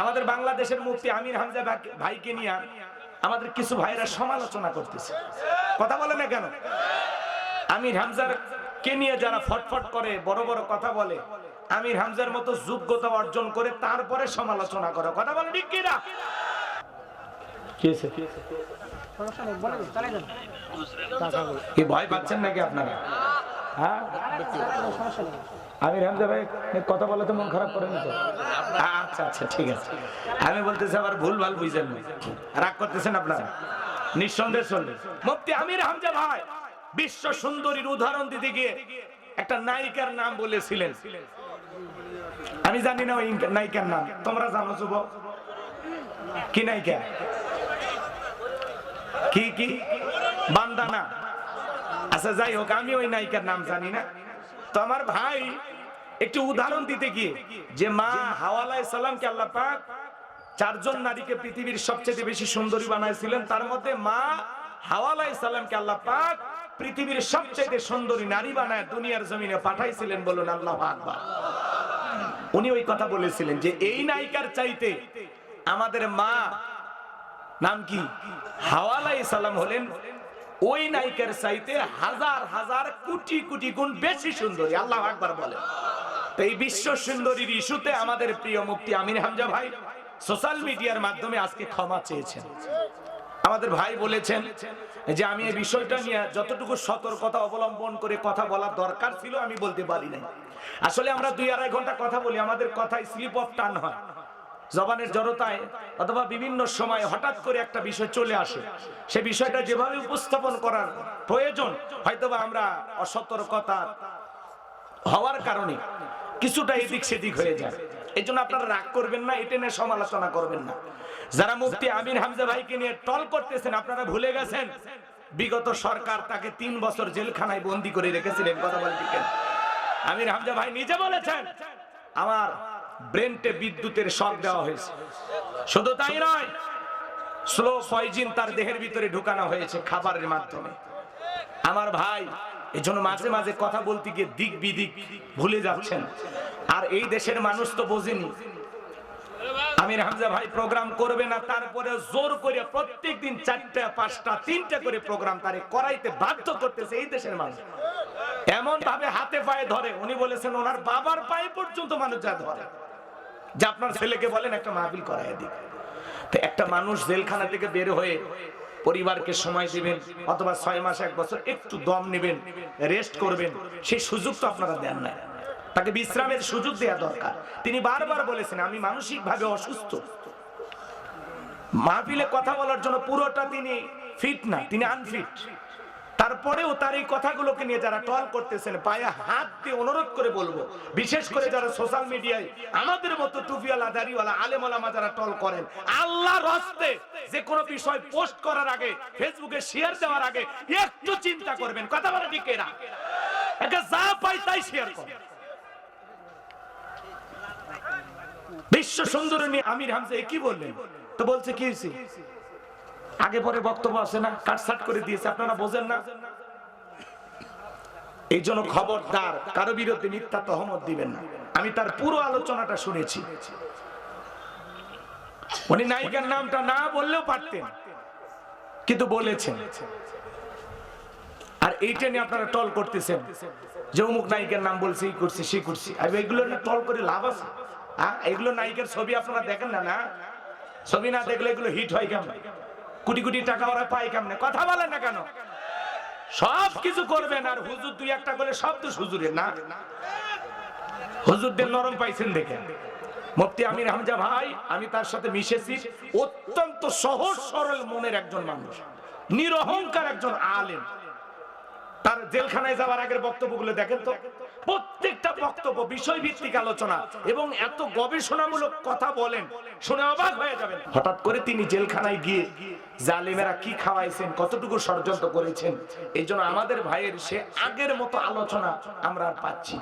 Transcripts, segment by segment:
আমাদের বাংলাদেশের মুফতি আমির হামজা ভাইকে নিয়ে আমাদের কিছু ভাইরা সমালোচনা করতেছে। কথা বলে না কেন? আমির হামজার কে নিয়ে যারা ফটফট করে বড় বড় কথা বলে আমির হামজার মতো যোগ্যতা অর্জন করে তারপরে সমালোচনা করে। কথা বলে ঠিক কিনা? কি ভয় পাচ্ছেন নাকি আপনারা? হ্যাঁ? আমির হামজা ভাই কথা বলে তো মন খারাপ করেন তো আচ্ছা আচ্ছা ঠিক আছে। আমি বলতেছি আবার ভুল ভালো বুঝছেন না। রাগ করতেছেন আপনারা? নিঃসন্দেহ চলবে মুফতি আমির ভাই, বিশ্ব সুন্দরীর উদাহরণ দিতে গিয়ে একটা নায়িকার নাম বলেছিলেন। আমি জানি না ওই নায়িকার নাম। তোমরা জানো যুবক? কি নায়িকা? কি কি? বান্দানা আচ্ছা যাই হোক, আমি ওই নায়িকার নাম জানি না। তো আমার ভাই একটু উদাহরণ দিতে গিয়ে যে মা হাওয়ালাই সালামকে আল্লাহ পাক চারজন নারীকে পৃথিবীর সবচেয়ে বেশি সুন্দরী বানাইছিলেন। তার মধ্যে মা হাওয়ালাই সালামকে আল্লাহ পাক পৃথিবীর সবচেয়ে সুন্দরী নারী বানায় দুনিয়ার জমিনে পাঠাইছিলেন বলুন আল্লাহ আকবার। উনি ওই কথা বলেছিলেন যে এই নায়িকার চাইতে আমাদের মা নাম কি? হাওয়ালাই সালাম হলেন ওই নায়িকার চাইতে হাজার হাজার কোটি কোটি গুণ বেশি সুন্দরী। আল্লাহ আকবার বলেন। তো এই বিশ্ব সুন্দরীর ইস্যুতে আমাদের প্রিয় মুক্তি আমির হামজা ভাই সোশ্যাল মিডিয়ার মাধ্যমে আজকে ক্ষমা চেয়েছেন। আমাদের ভাই বলেছেন যে আমি এই বিষয়টা নিয়ে যতটুকু সতর্কতা অবলম্বন করে কথা বলার দরকার ছিল, আমি বলতে পারি নাই। আসলে আমরা দুই আড়াই ঘণ্টা কথা বলি, আমাদের কথায় স্লিপ অফ টান হয়। জবানের জড়তায় অথবা বিভিন্ন সময় হঠাৎ করে একটা বিষয় চলে আসে। সে বিষয়টা যেভাবে উপস্থাপন করার প্রয়োজন, হয়তোবা আমরা অসতর্কতা হওয়ার কারণে কিছুটা এদিক সেদিক হয়ে যায়। এই জন্য আপনারা রাগ করবেন না, এটা নিয়ে সমালোচনা করবেন না। যারা মুফতি আমির হামজা ভাইকে নিয়ে টল করতেছেন, আপনারা ভুলে গেছেন? বিগত সরকার তাকে তিন বছর জেলখানায় বন্দি করে রেখেছিলেন, কথা বলতে আমির হামজা ভাই নিজে বলেছেন, আমার ব্রেনটে বিদ্যুতের শক দেওয়া হয়েছে। শুধু তাই নয়, স্লো পয়জিন তার দেহের ভিতরে ঢুকানো হয়েছে খাবারের মাধ্যমে। আমার ভাই এই জন্য মাঝে মাঝে কথা বলতে গিয়ে দিক বিদিক ভুলে যাচ্ছেন। আর এই দেশের মানুষ তো বোঝেনি। আমির হামজা ভাই প্রোগ্রাম করবে না, তারপরে জোর করে প্রত্যেক দিন চারটা, পাঁচটা, তিনটা করে প্রোগ্রাম তারে করাইতে বাধ্য করতেছে এই দেশের মানুষ। এমন ভাবে হাতে পায়ে ধরে, উনি বলেছেন ওনার বাবার পায়ে পর্যন্ত মানুষ যা ধরে। যে আপনার ছেলেকে বলেন, একটা মাহফিল করাই দিক। একটা মানুষ জেলখানা থেকে বের হয়ে পরিবারকে সময় দিবেন, অথবা ছয় মাস, এক বছর একটু দম নেবেন রেস্ট করবেন, সেই সুযোগ তো আপনারা দেন না তাকে বিশ্রামের সুযোগ দেওয়া দরকার। তিনি বারবার বলেছেন, আমি মানসিক ভাবে অসুস্থ। মাহফিলে কথা বলার জন্য পুরোটা তিনি ফিট না, তিনি আনফিট তারপরেও তার এই কথাগুলোকে নিয়ে যারা টল করতেছেন, পায়ে হাত দিয়ে অনুরোধ করে বলব, বিশেষ করে যারা সোশ্যাল মিডিয়ায় আমাদের মতো টুপিওয়ালা দাড়িওয়ালা আলেমলামা যারা টল করেন, আল্লাহর হস্তে যে কোনো বিষয় পোস্ট করার আগে, ফেসবুকে শেয়ার দেওয়ার আগে একটু চিন্তা করবেন। কথা বলে ঠিক এরা একে যা পাই তাই শেয়ার করেন। বিশ্ব সুন্দরী আমির হামজা, এ কি বললেন? তো বলছে, কি হয়েছে? আগে পরে বক্তব্য আছে না? কাটসাট করে দিয়েছে, আপনারা বোঝেন না? এই জন্য খবরদার, কারও বিরুদ্ধে মিথ্যা তহমত দিবেন না। আমি তার পুরো আলোচনাটা শুনেছি। উনি নায়িকার নামটা না বললেও পারতেন, কিন্তু বলেছেন। আর এইটা নিয়ে আপনারা টল করতেছেন, যে অমুক নায়িকার নাম বলছে করছি, সে করছি। আর এগুলো টল করে লাভ আছে। হ্যাঁ এগুলো নায়িকার ছবি আপনারা দেখেন না না? ছবি না দেখলে এগুলো হিট হয় কেমন? কোটি কোটি টাকা ওরা পায় কেমনে? কথা বলেন না কেন? সব কিছু করবেন আর হুজুর দুই একটা করে সব তো হুজুরের না। হুজুরদের নরম পাইছেন দেখে। মুফতি আমির হামজা ভাই, আমি তার সাথে মিশেছি। অত্যন্ত সহজ, সরল মনের একজন মানুষ। নিরহংকার একজন আলেম। তার জেলখানায় যাওয়ার আগের বক্তব্যগুলো দেখেন তো? প্রত্যেকটা বক্তব্য বিষয় ভিত্তিক আলোচনা এবং এত গবেষণামূলক কথা বলেন, শুনে অবাক হয়ে যাবেন। হঠাৎ করে তিনি জেলখানায় গিয়ে জালিমেরা কি খাওয়াইছেন, কতটুকু ষড়যন্ত্র করেছেন এই আমাদের ভাইয়ের সে আগের মতো আলোচনা আমরা আর পাচ্ছি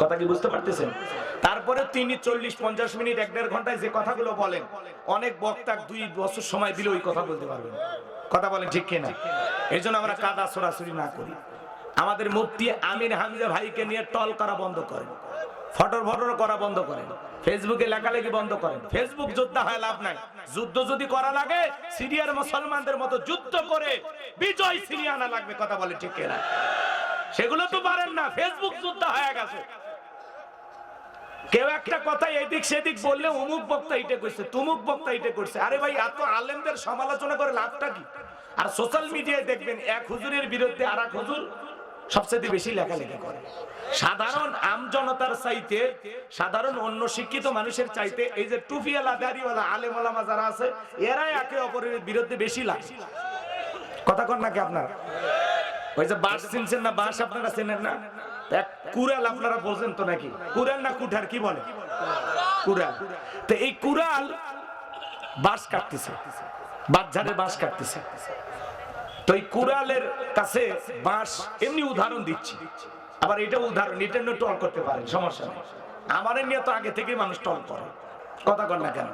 কথা কি বুঝতে পারতেছেন? তারপরে তিনি চল্লিশ পঞ্চাশ মিনিট, এক দেড় ঘন্টায় যে কথাগুলো বলেন, অনেক বক্তা দুই বছর সময় দিলে ওই কথা বলতে পারবেন। কথা বলেন ঠিক কিনা? এই জন্য আমরা কাদা সরাসরি না করি। আমাদের মুফতি আমির হামজা ভাইকে নিয়ে টল করা বন্ধ করেন। ফটর ফটর করা বন্ধ করেন। ফেসবুকে লেখালেখি বন্ধ করেন। ফেসবুক যোদ্ধা হয় লাভ নাই। যুদ্ধ যদি করা লাগে, সিরিয়ার মুসলমানদের মতো যুদ্ধ করে বিজয় সিরিয়া আনা লাগবে, কথা বলে ঠিক কিনা? সেগুলো তো পারেন না, ফেসবুক যোদ্ধা হয়ে গেছে। কেউ একটা কথা এদিক সেদিক বললে অমুক বক্তা এটা করছে তুমুক বক্তা এটা করছে। আরে ভাই, এত আলেমদের সমালোচনা করে লাভটা কি? আর সোশ্যাল মিডিয়ায় দেখবেন, এক হুজুরের বিরুদ্ধে আর এক হুজুর সবচেয়ে বেশি লেখালেখি করে। সাধারণ আম জনতার চাইতে, সাধারণ অন্য শিক্ষিত মানুষের চাইতে এই যে টুফিয়ালা দাড়িওয়ালা আলেম ওলামা যারা আছে, এরাই একে অপরের বিরুদ্ধে বেশি লাগে কথা কন নাকি আপনারা? ওই যে বাঁশ চিনছেন না? বাঁশ আপনারা চেনেন না? এক কুড়াল আপনারা বলছেন তো নাকি? কুড়াল না কুঠার, কি বলে? কুড়াল। তো এই কুড়াল বাঁশ কাটতেছে। বাচ্চারে বাঁশ কাটতেছে। তো এই কুড়ালের কাছে বাঁশ, এমনি উদাহরণ দিচ্ছি। আবার এটা উদাহরণ, এটা নিয়ে টল করতে পারেন, সমস্যা নেই। আমার নিয়ে তো আগে থেকে মানুষ টল করে। কথা কর না কেন?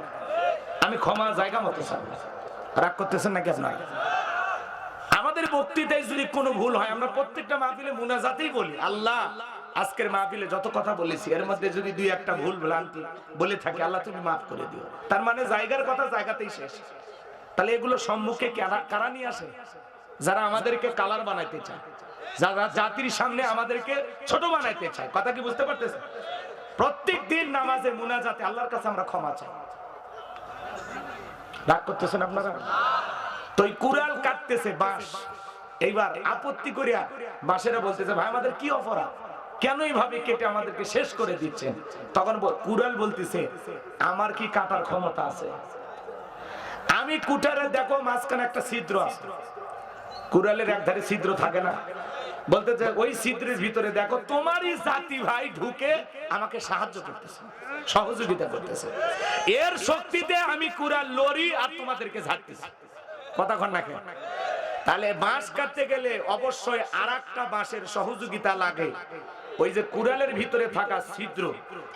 আমি ক্ষমা জায়গা মতো চাই। রাগ করতেছেন নাকি আপনারা? আমাদের বক্তৃতায় যদি কোনো ভুল হয়, আমরা প্রত্যেকটা মাহফিলে মুনাজাতেই বলি, আল্লাহ, আজকের মাহফিলে যত কথা বলেছি, এর মধ্যে যদি দুই একটা ভুল, ভ্রান্তি বলে থাকি, আল্লাহ তুমি মাফ করে দিও। তার মানে জায়গার কথা জায়গাতেই শেষ। তাহলে এগুলো সম্মুখে কারা নিয়ে আসে? যারা আমাদেরকে কালার বানাইতে চায়, যারা জাতির সামনে আমাদেরকে ছোট বানাইতে চায়, কথা কি বুঝতে পারতেছে প্রত্যেক দিন নামাজে মুনাজাতে আল্লাহর কাছে আমরা ক্ষমা চাই। রাগ করতেছেন আপনারা? তো কুড়াল কাটতেছে বাঁশ। এইবার আপত্তি করিয়া বাঁশেরা বলতেছে, ভাই, আমাদের কি অপরাধ? কেন এইভাবে কেটে আমাদেরকে শেষ করে দিচ্ছেন? তখন কুড়াল বলতেছে, আমার কি কাটার ক্ষমতা আছে? আমি কুটারে দেখো, মাঝখানে একটা ছিদ্র আছে। কুড়ালের একধারে ছিদ্র থাকে না। বলতে যে ওই ছিদ্রের ভিতরে দেখো, তোমারই জাতি ভাই ঢুকে আমাকে সাহায্য করতেছে, সহযোগিতা করতেছে। এর শক্তিতে আমি কুড়াল লড়ি আর তোমাদেরকে ঝাড়তেছি। কথা নাকি তাহলে বাঁশ কাটতে গেলে অবশ্যই আর একটা বাঁশের সহযোগিতা লাগে। ওই যে কুড়ালের ভিতরে থাকা ছিদ্র,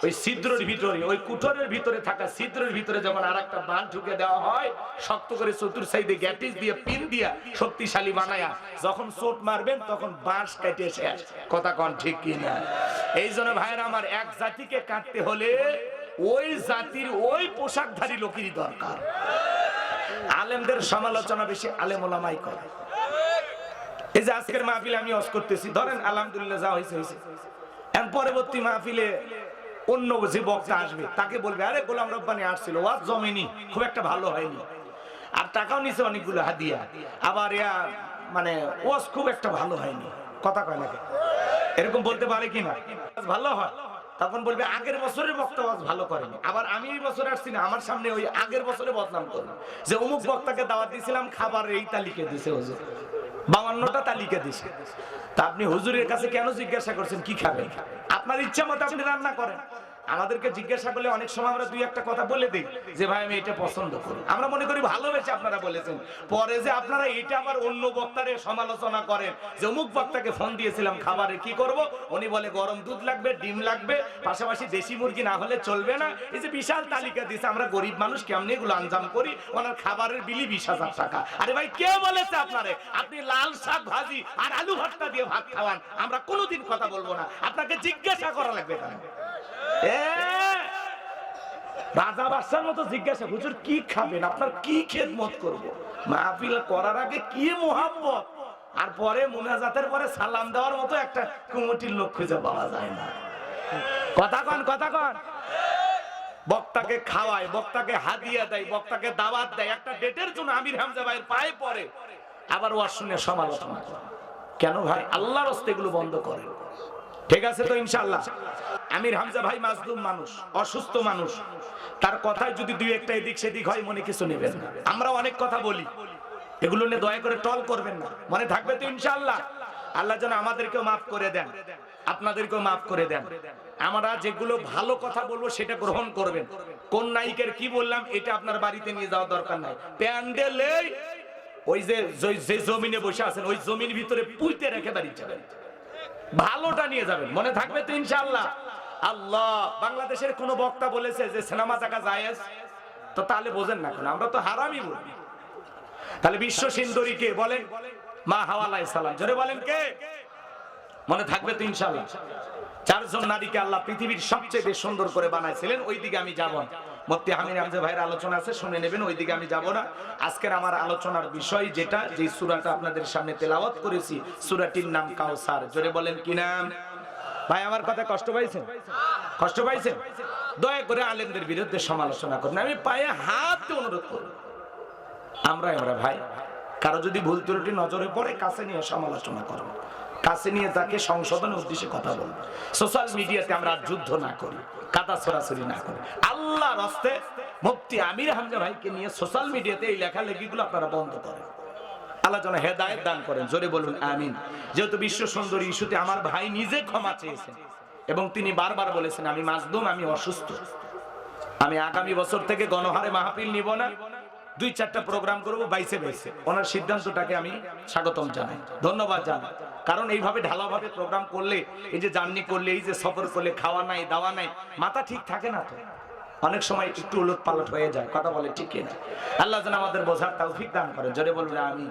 ওই ছিদ্রের ভিতরে, ওই কুঠরের ভিতরে থাকা ছিদ্রের ভিতরে যখন আর একটা বাঁশ ঢুকে দেওয়া হয়, শক্ত করে চতুর সাইডে গ্যাটিস দিয়ে পিন দিয়া শক্তিশালী বানায়া, যখন চোট মারবেন তখন বাঁশ কেটে শেষ। কথা কন ঠিক কি না এই জন্য ভাইয়ের, আমার এক জাতিকে কাটতে হলে ওই জাতির ওই পোশাকধারী লোকেরই দরকার। আলেমদের সমালোচনা বেশি আলেম ওলামাই করে। এই যে আজকের মাহফিলে আমি অস করতেছি। ধরেন, আলহামদুলিল্লাহ যা হয়েছে হয়েছে এখন পরবর্তী মাহফিলে অন্য যে বক্তা আসবে, তাকে বলবে, আরে, গোলাম রব্বানি আসছিল, ওয়াজ জমেনি, খুব একটা ভালো হয়নি। আর টাকাও নিছে অনেকগুলো হাদিয়া। আবার ইয়া মানে ওয়াজ খুব একটা ভালো হয়নি। কথা কয় নাকি এরকম বলতে পারে কিনা ভালো হয়। তখন বলবে, আগের বছরের বক্তা ওয়াজ ভালো করেনি। আবার আমি এই বছর আসছি না, আমার সামনে ওই আগের বছরে বদনাম করব। যে অমুক বক্তাকে দাওয়াত দিয়েছিলাম খাবার এই তালিকা দিছে হুজুর। বাউান্নটা তালিকা দিছে। তা আপনি হুজুরের কাছে কেন জিজ্ঞাসা করছেন? কি খাবেন? আপনার ইচ্ছা মতো আপনি রান্না করেন। আমাদেরকে জিজ্ঞাসা করলে অনেক সময় আমরা দুই একটা কথা বলে দিই, যে ভাই আমি এটা পছন্দ করি। আমরা মনে করি ভালোবেসে আপনারা বলেছেন। পরে যে আপনারা এটা আবার অন্য বক্তারে সমালোচনা করেন, যে অমুক বক্তাকে ফোন দিয়েছিলাম খাবারে, কি করব? উনি বলে, গরম দুধ লাগবে, ডিম লাগবে, পাশাপাশি দেশি মুরগি না হলে চলবে না। এই যে বিশাল তালিকা দিয়েছে আমরা গরিব মানুষ কেমনি এগুলো আঞ্জাম করি? ওনার খাবারের বিলি বিশ হাজার টাকা। আরে ভাই, কে বলেছে আপনারে? আপনি লাল শাক ভাজি আর আলু ভর্তা দিয়ে ভাত খাওয়ান, আমরা কোনোদিন কথা বলব না। আপনাকে জিজ্ঞাসা করা লাগবে কেন রাজা বাদশার মতো জিজ্ঞাসা, হুজুর, কি খাবেন? আপনার কি খেদমত করব? মাহফিল করার আগে কি মোহাম্মত? আর পরে মুনাজাতের পরে সালাম দেওয়ার মতো একটা কুমটির লোক খুঁজে পাওয়া যায় না। কথা কন কথা কন। বক্তাকে খাওয়ায়, বক্তাকে হাদিয়া দেয়, বক্তাকে দাওয়াত দেয়। একটা ডেটের জন্য আমির হামজা ভাইয়ের পায়ে পড়ে। আবার ওয়ার শুনে সমালোচনা কেন ভাই? আল্লাহর হস্তে বন্ধ করে ঠিক আছে তো ইনশাল্লাহ আমির হামজা ভাই মাজলুম মানুষ, অসুস্থ মানুষ। তার কথায় যদি দুই একটা এদিক সেদিক হয়, মনে কিছু নেবেন আমরা অনেক কথা বলি। এগুলো নিয়ে দয়া করে টল করবেন না। মনে থাকবে তো ইনশাল্লাহ আল্লাহ যেন আমাদেরকেও মাফ করে দেন। আপনাদেরকেও মাফ করে দেন। আমরা যেগুলো ভালো কথা বলব, সেটা গ্রহণ করবেন। কোন নায়িকের কি বললাম, এটা আপনার বাড়িতে নিয়ে যাওয়ার দরকার নাই। প্যান্ডেলে ওই যে, যে- জমিনে বসে আছেন, ওই জমির ভিতরে পুঁতে রেখে বাড়ি যাবেন। ভালোটা নিয়ে যাবেন। মনে থাকবে তো ইনশাআল্লাহ। আল্লাহ বাংলাদেশের কোন বক্তা বলেছে যে সিনেমা দেখা জায়েজ? তো তাহলে বোঝেন না কেন, আমরা তো হারামই বলি তাহলে বিশ্ব সুন্দরী কে বলেন? মা হাওয়ালাই সালাম। জোরে বলেন কে? মনে থাকবে তো ইনশাআল্লাহ। চারজন নারীকে আল্লাহ পৃথিবীর সবচেয়ে বেশ সুন্দর করে বানাইছিলেন ওই দিকে আমি যাব না। মুফতি হামিদ ভাইয়ের আলোচনা আছে, শুনে নেবেন ওই দিকে আমি যাব না। আজকের আমার আলোচনার বিষয় যেটা, যে সূরাটা আপনাদের সামনে তেলাওয়াত করেছি, সূরাটির নাম কাউসার জোরে বলেন কি নাম? ভাই, আমার কথা কষ্ট পাইছেন? কষ্ট পাইছেন? দয়া করে আলেমদের বিরুদ্ধে সমালোচনা করুন। আমি পায়ে হাত অনুরোধ করব আমরা আমরা ভাই, কারও যদি ভুল ত্রুটি নজরে পড়ে, কাছে নিয়ে সমালোচনা করব কাছে নিয়ে তাকে সংশোধনের উদ্দেশ্যে কথা বলব সোশ্যাল মিডিয়াতে আমরা যুদ্ধ না করি, কাদা ছড়াছড়ি না করি। আল্লাহ রাস্তে মুফতি আমির হামজা ভাইকে নিয়ে সোশ্যাল মিডিয়াতে এই লেখালেখিগুলো আপনারা বন্ধ করেন। আল্লাহ যেন হেদায়ত দান করেন। জোরে বলুন, আমিন। যেহেতু বিশ্ব সুন্দরী, ইস্যুতে আমার ভাই নিজে ক্ষমা চেয়েছেন এবং তিনি বারবার বলেছেন, আমি মাজদুম আমি অসুস্থ। আমি আগামী বছর থেকে গণহারে মাহফিল নিব না। দুই চারটা প্রোগ্রাম করব, বাইসে বাইসে। ওনার সিদ্ধান্তটাকে আমি স্বাগতম জানাই। ধন্যবাদ জানাই। কারণ এইভাবে ঢালাভাবে প্রোগ্রাম করলে, এই যে জার্নি করলে, এই যে সফর করলে, খাওয়া নাই, দাওয়া নাই, মাথা ঠিক থাকে না তো। অনেক সময় একটু উলট পালট হয়ে যায়। কথা বলে ঠিক আল্লাহ যেন আমাদের বোঝার তৌফিক দান করেন। জোরে বলবে আমি